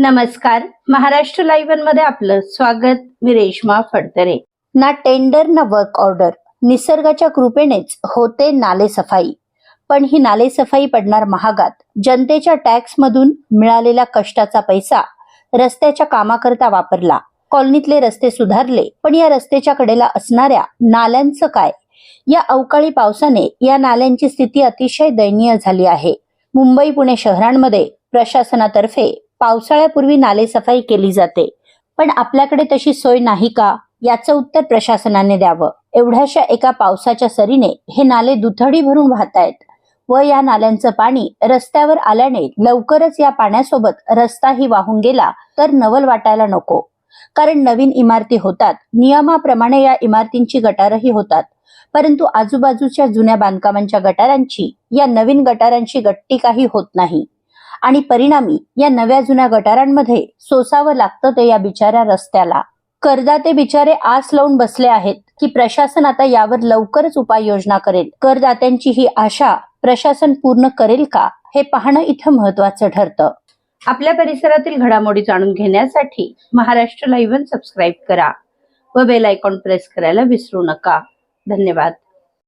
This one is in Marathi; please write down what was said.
नमस्कार. महाराष्ट्र लाईव्हमध्ये आपलं स्वागत. मी रेश्मा फडतरे. ना टेंडर ना वर्क ऑर्डर निसर्गाच्या कृपेनेच होते नाले सफाई. पण ही नाले सफाई पडणार महागात. जनतेच्या टॅक्स मधून मिळालेला कष्टाचा पैसा रस्त्याच्या कामाकरता वापरला. कॉलनीतले रस्ते सुधारले. पण या रस्त्याच्या कडेला असणाऱ्या नाल्यांचं काय? या अवकाळी पावसाने या नाल्यांची स्थिती अतिशय दयनीय झाली आहे. मुंबई पुणे शहरांमध्ये प्रशासनातर्फे पावसाळ्यापूर्वी नालेसफाई केली जाते. पण आपल्याकडे तशी सोय नाही का? याचं उत्तर प्रशासनाने द्यावं. एवढ्याशा एका पावसाच्या सरीने हे नाले दुथडी भरून वाहत आहेत व या नाल्यांचं पाणी रस्त्यावर आल्याने लवकरच या पाण्यासोबत रस्ताही वाहून गेला तर नवल वाटायला नको. कारण नवीन इमारती होतात. नियमाप्रमाणे या इमारतींची गटारही होतात. परंतु आजूबाजूच्या जुन्या बांधकामांच्या गटारांची या नवीन गटारांची गट्टी काही होत नाही. आणि परिणामी या नव्या जुन्या गटारांमध्ये सोसावं लागतं ते या बिचाऱ्या रस्त्याला. करदाते बिचारे आस लावून बसले आहेत की प्रशासन आता यावर लवकरच उपाययोजना करेल. करदात्यांची ही आशा प्रशासन पूर्ण करेल का हे पाहणं इथं महत्वाचं ठरतं. आपल्या परिसरातील घडामोडी जाणून घेण्यासाठी महाराष्ट्र लाईव्ह सबस्क्राईब करा व बेल आयकॉन प्रेस करायला विसरू नका. धन्यवाद.